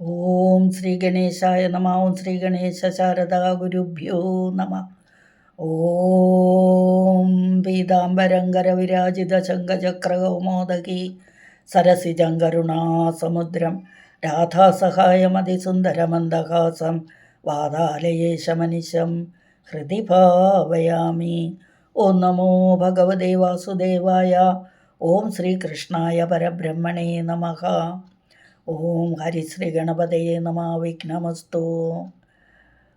ഓം ശ്രീ ഗണേശായ നമ ഓം ശ്രീ ഗണേശ ശാരദാ ഗുരുഭ്യോ നമ. ഓം പീതാംബരങ്കര വിരാജിത ശങ്കചക്രകൗമോദകി സരസിജങ്കരുണാസമുദ്രം രാധാസഹായമതിസുന്ദരമന്ദഹാസം വാതാലയേശമനിശം ഹൃദി ഭാവയാമി. ഓം നമോ ഭഗവതേ വാസുദേവായ ഓം ശ്രീകൃഷ്ണായ പരബ്രഹ്മണേ നമഃ. ഓം ഹരിശ്രീ ഗണപതയെ നമ വിഘ്നമസ്തു.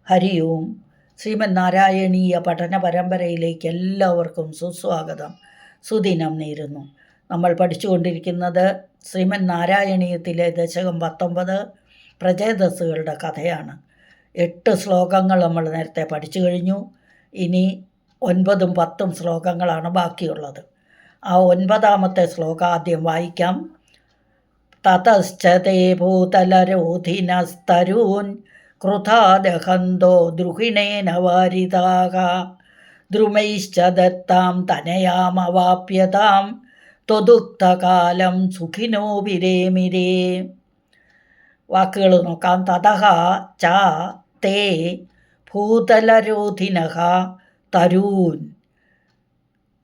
ഹരി ഓം ശ്രീമൻ നാരായണീയ പഠന പരമ്പരയിലേക്ക് എല്ലാവർക്കും സുസ്വാഗതം. സുദിനം നേരുന്നു. നമ്മൾ പഠിച്ചുകൊണ്ടിരിക്കുന്നത് ശ്രീമൻ നാരായണീയത്തിലെ ദശകം പത്തൊമ്പത് പ്രജേതസ്സുകളുടെ കഥയാണ്. എട്ട് ശ്ലോകങ്ങൾ നമ്മൾ നേരത്തെ പഠിച്ചു കഴിഞ്ഞു. ഇനി ഒൻപതും പത്തും ശ്ലോകങ്ങളാണ് ബാക്കിയുള്ളത്. ആ ഒൻപതാമത്തെ ശ്ലോകം ആദ്യം വായിക്കാം. തതശ്ച തേ ഭൂതലരോധിനസ്തരൂൻ. ക്രുധാദഹന്തോ ദ്രുഹിണേന വാരിതാക. ദ്രുമൈശ്ച ദത്താം തനയാമവാപ്യതാം ത്വദുക്തകാലം സുഖിനോ വിരേമിരേ. വാക്കുകൾ നോക്കാം. തതഹ ച തേ ഭൂതലരോധിനഹ തരൂൻ.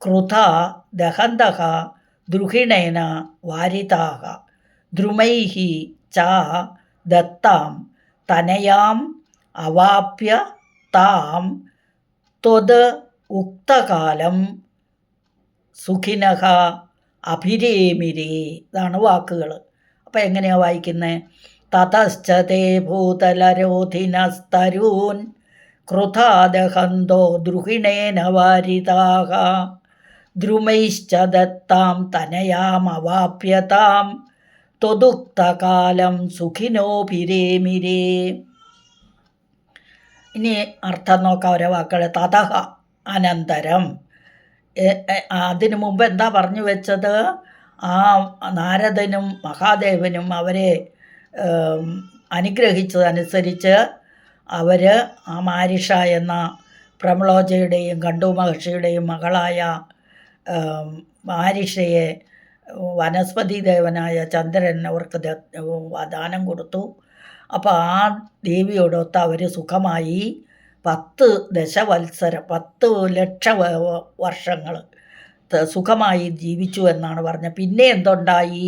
ക്രുധ ദഹന്തഃ ദ്രുഹിണേന വാരിതാഹ ദ്രുമൈः ച ദത്താം തനയാം അവാപ്യ താം ത്വത് ഉക്തകാലം സുഖിനഹ അഭിരേമിരേ ഇതാണ് വാക്കുകൾ അപ്പം എങ്ങനെയാണ് വായിക്കുന്നത് തതശ്ചതേ ഭൂതലരോധിനസ്തരൂൻ കൃതാദഹന്തോ ദ്രുഹിണേന വാരിതാഹ. ദ്രുമൈശ്ച ദത്താം തനയാമവാപ്യതാം ത്വദുക്തകാലം സുഖിനോഭിരേമിരേ ഇനി അർത്ഥം നോക്കാം ഓരോ വാക്കുകൾ തതഹ അനന്തരം. അതിനു മുമ്പ് എന്താ പറഞ്ഞു വെച്ചത്? ആ നാരദനും മഹാദേവനും അവരെ അനുഗ്രഹിച്ചതനുസരിച്ച് അവർ ആ മാരിഷ എന്ന പ്രമളോജയുടെയും കണ്ടു മഹർഷിയുടെയും മകളായ മാരിഷയെ വനസ്പതി ദേവനായ ചന്ദ്രൻ അവർക്ക് ദാനം കൊടുത്തു. അപ്പോൾ ആ ദേവിയോടൊത്ത് അവർ സുഖമായി. പത്ത് ദശവത്സരം പത്ത് ലക്ഷ വർഷങ്ങൾ സുഖമായി ജീവിച്ചു എന്നാണ് പറഞ്ഞത്. പിന്നെ എന്തുണ്ടായി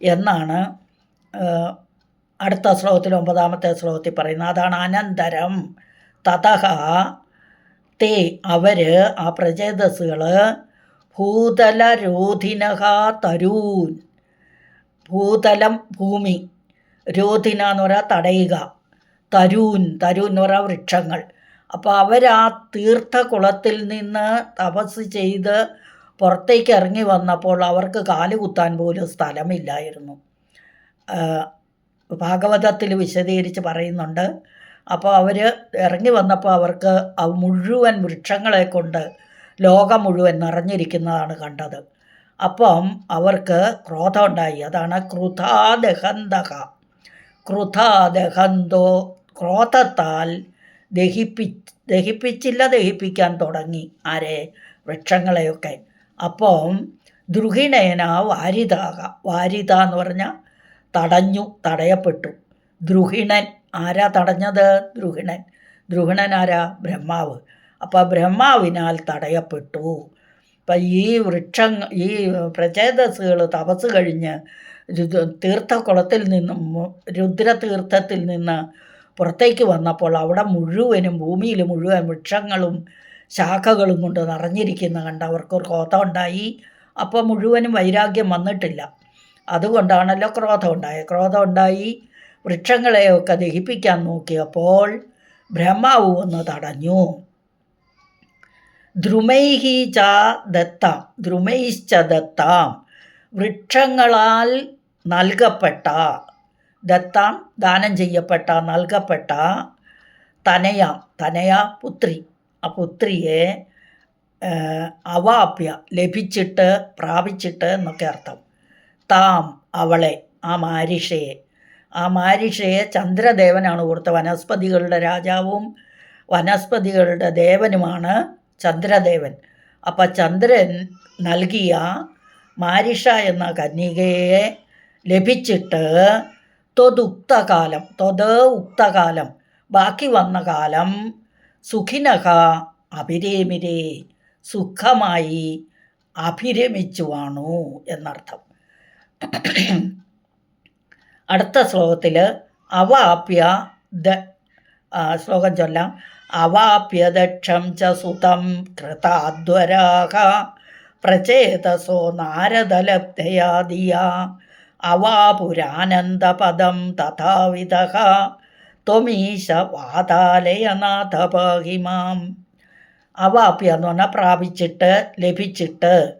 എന്നാണ് അടുത്ത ശ്ലോകത്തിൽ ഒമ്പതാമത്തെ ശ്ലോകത്തിൽ പറയുന്നത്. അതാണ് അനന്തരം. തതഹ തേ അവർ ആ പ്രചേതസ്സുകൾ ഭൂതലരോധിനഹ തരൂൻ. ഭൂതലം ഭൂമി. രോധിന എന്ന് പറയാ തടയുക. തരൂൻ തരൂൻ എന്ന് പറയാ വൃക്ഷങ്ങൾ. അപ്പോൾ അവരാ ആ തീർത്ഥകുളത്തിൽ നിന്ന് തപസ് ചെയ്ത് പുറത്തേക്ക് ഇറങ്ങി വന്നപ്പോൾ അവർക്ക് കാൽ കുത്താൻ പോലും സ്ഥലമില്ലായിരുന്നു. ഭാഗവതത്തിൽ വിശദീകരിച്ച് പറയുന്നുണ്ട്. അപ്പോൾ അവർ ഇറങ്ങി വന്നപ്പോൾ അവർക്ക് മുഴുവൻ വൃക്ഷങ്ങളെ കൊണ്ട് ലോകം മുഴുവൻ നിറഞ്ഞിരിക്കുന്നതാണ് കണ്ടത്. അപ്പം അവർക്ക് ക്രോധം ഉണ്ടായി അതാണ് ക്രുധാദഹന്തക. ക്രുധാദഹന്തോ ക്രോധത്താൽ ദഹിപ്പി ദഹിപ്പിച്ചില്ല ദഹിപ്പിക്കാൻ തുടങ്ങി ആരെ? വൃക്ഷങ്ങളെയൊക്കെ. അപ്പം ദ്രുഹിണേന വാരിതാക. വാരിത എന്ന് പറഞ്ഞാൽ തടഞ്ഞു തടയപ്പെട്ടു. ദ്രുഹിണൻ. ആരാ തടഞ്ഞത്? ദ്രുഹിണൻ. ദ്രുഹിണൻ ആരാ? ബ്രഹ്മാവ്. അപ്പോൾ ബ്രഹ്മാവിനാൽ തടയപ്പെട്ടു. അപ്പം ഈ വൃക്ഷങ്ങൾ ഈ പ്രചേതസ്സുകൾ തപസ് കഴിഞ്ഞ് തീർത്ഥക്കുളത്തിൽ നിന്നും രുദ്രതീർത്ഥത്തിൽ നിന്ന് പുറത്തേക്ക് വന്നപ്പോൾ അവിടെ മുഴുവനും ഭൂമിയിൽ മുഴുവൻ വൃക്ഷങ്ങളും ശാഖകളും കൊണ്ട് നിറഞ്ഞിരിക്കുന്ന കണ്ട് അവർക്ക് ക്രോധം ഉണ്ടായി. അപ്പോൾ മുഴുവനും വൈരാഗ്യം വന്നിട്ടില്ല. അതുകൊണ്ടാണല്ലോ ക്രോധം ഉണ്ടായത് ക്രോധം ഉണ്ടായി. വൃക്ഷങ്ങളെയൊക്കെ ദഹിപ്പിക്കാൻ നോക്കിയപ്പോൾ ബ്രഹ്മാവ് ഒന്ന് തടഞ്ഞു. ദ്രുമൈഹി ച ദത്താം ദ്രുമൈശ്ച ദത്താം വൃക്ഷങ്ങളാൽ നൽകപ്പെട്ട ദത്താം ദാനം ചെയ്യപ്പെട്ട നൽകപ്പെട്ട തനയാം തനയ പുത്രി. ആ പുത്രിയെ അവാപ്യ ലഭിച്ചിട്ട് പ്രാപിച്ചിട്ട് എന്നൊക്കെ അർത്ഥം. താം അവളെ ആ മാരിഷയെ. ആ മാരിഷയെ ചന്ദ്രദേവനാണ് കൊടുത്ത. വനസ്പതികളുടെ രാജാവും വനസ്പതികളുടെ ദേവനുമാണ് ചന്ദ്രദേവൻ. അപ്പം ചന്ദ്രൻ നൽകിയ മാരിഷ എന്ന കന്യകയെ ലഭിച്ചിട്ട് തൊതുക്തകാലം തൊത് ഉക്തകാലം ബാക്കി വന്ന കാലം സുഖിനഹ അഭിരേമിരേ സുഖമായി അഭിരമിച്ചുവാണു എന്നർത്ഥം. അടുത്ത ശ്ലോകത്തിൽ അവാപ്യ ദ ശ്ലോകം ചൊല്ലാം. അവാപ്യ ദക്ഷം ച സുതം കൃതാധ്വരാഹ പ്രചേതസോ നാരദലബ്ധയാദിയ. അവാപുരാനന്ദപദം തഥാവിധ. ത്വമീശ വാതാലയനാഥ പാഹിമാം അവാപ്യ എന്ന് പറഞ്ഞാൽ പ്രാപിച്ചിട്ട് ലഭിച്ചിട്ട്.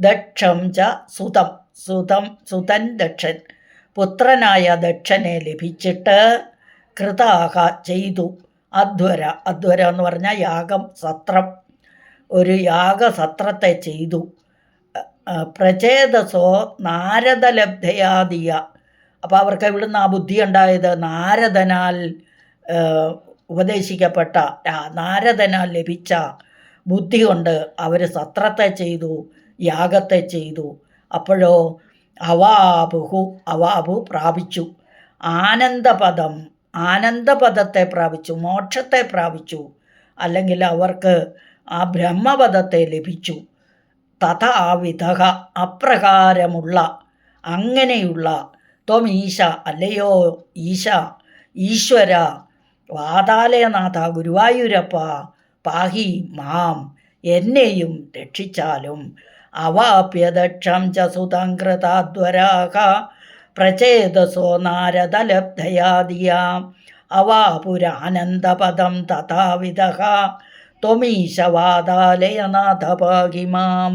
ദക്ഷം ച സുതം സുതം സുതൻ ദക്ഷൻ. പുത്രനായ ദക്ഷനെ ലഭിച്ചിട്ട് കൃതാഹ ചെയ്തു. അധ്വര. അധ്വര എന്ന് പറഞ്ഞാൽ യാഗം സത്രം. ഒരു യാഗസത്രത്തെ ചെയ്തു. പ്രചേതസോ നാരദലബ്ധയാദിയ. അപ്പോൾ അവർക്ക് ഇവിടുന്ന് ആ ബുദ്ധി ഉണ്ടായത്? നാരദനാൽ ഉപദേശിക്കപ്പെട്ട നാരദനാൽ ലഭിച്ച ബുദ്ധി കൊണ്ട് അവർ സത്രത്തെ ചെയ്തു യാഗത്തെ ചെയ്തു. അപ്പോഴോ അവാബുഹു അവാബു പ്രാപിച്ചു. ആനന്ദപദം ആനന്ദപദത്തെ പ്രാപിച്ചു മോക്ഷത്തെ പ്രാപിച്ചു അല്ലെങ്കിൽ അവർക്ക് ആ ബ്രഹ്മപദത്തെ ലഭിച്ചു. തഥ തഥാവിധ അപ്രകാരമുള്ള അങ്ങനെയുള്ള ത്വം ഈശ അല്ലയോ ഈശ ഈശ്വര വാതാലയനാഥ ഗുരുവായൂരപ്പ പാഹി മാം എന്നെയും രക്ഷിച്ചാലും അവാപ്യദക്ഷം ച പ്രചേതസോ നാരദലബ്ധയാദിയാം. അവാപുരാനന്ദപദം തഥാവിധ ത്വമീശവാദാലയനാഥപാകിമാം